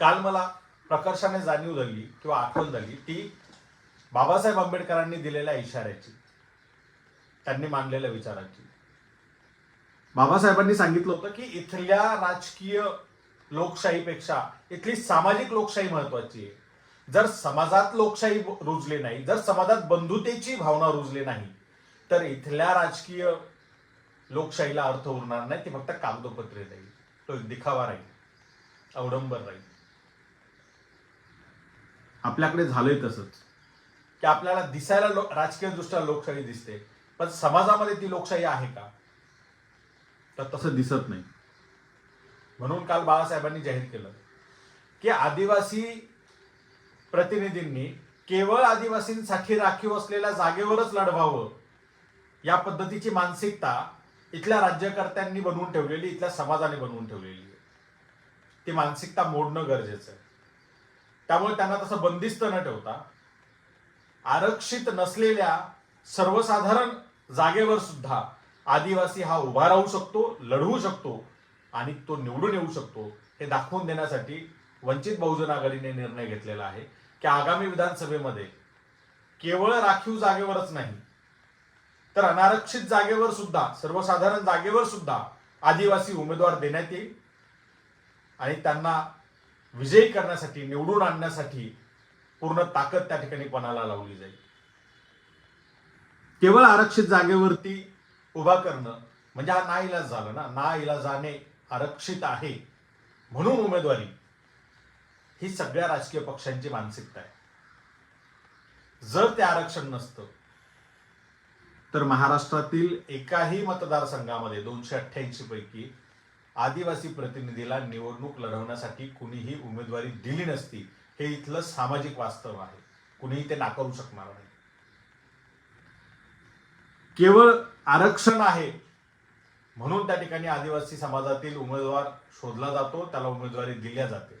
काल मला प्रकर्षाने जाणीव झाली किंवा आठवण झाली ती बाबासाहेब आंबेडकरांनी दिलेल्या इशाऱ्याची त्यांनी मांडलेल्या विचाराची. बाबासाहेबांनी सांगितलं होतं की इथल्या राजकीय लोकशाहीपेक्षा इथली सामाजिक लोकशाही महत्वाची आहे. जर समाजात लोकशाही रुजली नाही जर समाजात बंधुतेची भावना रुजली नाही तर इथल्या राजकीय लोकशाहीला अर्थ उरणार नाही. ती फक्त कागदोपत्री राहील. तो दिखावा राहील. अवडंबर राहील. आपल्याकडे झालंय तसंच. की आपल्याला दिसायला लो राजकीय दृष्ट्या लोकशाही दिसते. पण समाजामध्ये ती लोकशाही आहे का? तर तसं दिसत नाही. म्हणून काल बाळासाहेबांनी जाहीर केलं की आदिवासी प्रतिनिधींनी केवळ आदिवासींसाठी राखीव असलेल्या जागेवरच लढवावं. या पद्धतीची मानसिकता इथल्या राज्यकर्त्यांनी बनवून ठेवलेली इथल्या समाजाने बनवून ठेवलेली आहे. ती मानसिकता मोडणं गरजेचं आहे. त्यामुळे त्यांना तसं बंदिस्त न ठेवता आरक्षित नसलेल्या सर्वसाधारण जागेवर सुद्धा आदिवासी हा उभा राहू शकतो लढवू शकतो आणि तो निवडून येऊ शकतो हे दाखवून देण्यासाठी वंचित बहुजन आघाडीने निर्णय घेतलेला आहे की आगामी विधानसभेमध्ये केवळ राखीव जागेवरच नाही तर अनारक्षित जागेवर सुद्धा सर्वसाधारण जागेवर सुद्धा आदिवासी उमेदवार देण्यात येईल आणि त्यांना विजयी करण्यासाठी निवडून आणण्यासाठी पूर्ण ताकद त्या ठिकाणी पणाला लावली जाईल? केवळ आरक्षित जागेवरती उभा करणं म्हणजे हा नाईलाज झालं ना नाईलाजाने आरक्षित आहे म्हणून उमेदवारी ही सगळ्या राजकीय पक्षांची मानसिकता आहे. जर ते आरक्षण नसतं तर महाराष्ट्रातील एकाही मतदारसंघामध्ये दोनशे अठ्ठ्याऐंशी पैकी आदिवासी प्रतिनिधीला निवडणूक लढवण्यासाठी कुणीही उमेदवारी दिली नसती. हे इथलं सामाजिक वास्तव आहे. कुणीही ते नाकारू शकणार नाही. केवळ आरक्षण आहे. म्हणून त्या ठिकाणी आदिवासी समाजातील उमेदवार शोधला जातो त्याला उमेदवारी दिल्या जाते.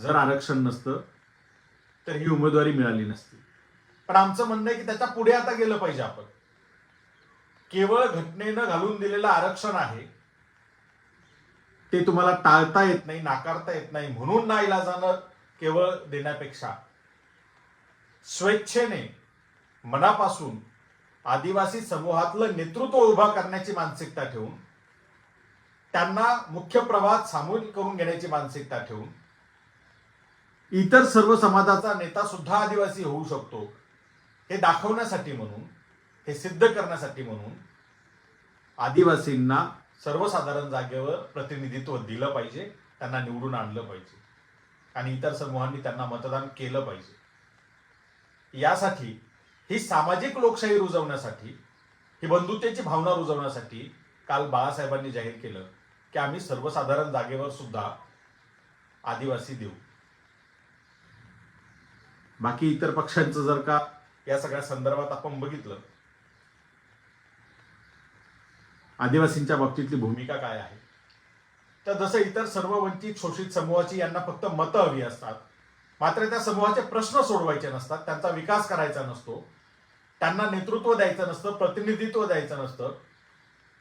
जर आरक्षण नसतं तर ही उमेदवारी मिळाली नसती. पण आमचं म्हणणं आहे की त्याच्या पुढे आता गेलं पाहिजे आपण. केवळ घटनेनं घालून दिलेलं आरक्षण आहे ते तुम्हाला टाळता येत नाही नाकारता येत नाही म्हणून ना इलाजानं केवळ देण्यापेक्षा. स्वेच्छेने मनापासून आदिवासी समूहातलं नेतृत्व उभा करण्याची मानसिकता ठेवून त्यांना मुख्य प्रवाहात सामोरी करून घेण्याची मानसिकता ठेवून इतर सर्व समाजाचा नेता सुद्धा आदिवासी होऊ शकतो हे दाखवण्यासाठी म्हणून हे सिद्ध करण्यासाठी म्हणून आदिवासींना सर्वसाधारण जागेवर प्रतिनिधित्व दिलं पाहिजे त्यांना निवडून आणलं पाहिजे. आणि इतर समूहांनी त्यांना मतदान केलं पाहिजे. यासाठी ही सामाजिक लोकशाही रुजवण्यासाठी ही बंधुतेची भावना रुजवण्यासाठी काल बाळासाहेबांनी जाहीर केलं की आम्ही सर्वसाधारण जागेवर सुद्धा आदिवासी देऊ. बाकी इतर पक्षांचं जर का या सगळ्या संदर्भात आपण बघितलं आदिवासींच्या बाबतीतली भूमिका काय आहे? तर जसं इतर सर्व वंचित शोषित समूहाची यांना फक्त मतं हवी असतात मात्र त्या समूहाचे प्रश्न सोडवायचे नसतात त्यांचा विकास करायचा नसतो त्यांना नेतृत्व द्यायचं नसतं प्रतिनिधित्व द्यायचं नसतं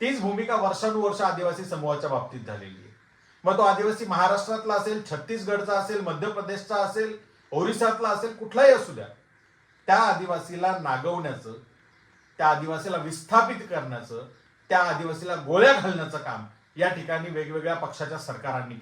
तीच भूमिका वर्षानुवर्ष आदिवासी समूहाच्या बाबतीत झालेली आहे. मग तो आदिवासी महाराष्ट्रातला असेल छत्तीसगडचा असेल मध्य प्रदेशचा असेल ओरिसातला असेल कुठलाही असू द्या त्या आदिवासीला नागवण्याचं त्या आदिवासीला विस्थापित करण्याचं त्या आदिवासीला गोळ्या घालण्याचं काम या ठिकाणी वेगवेगळ्या पक्षाच्या सरकारांनी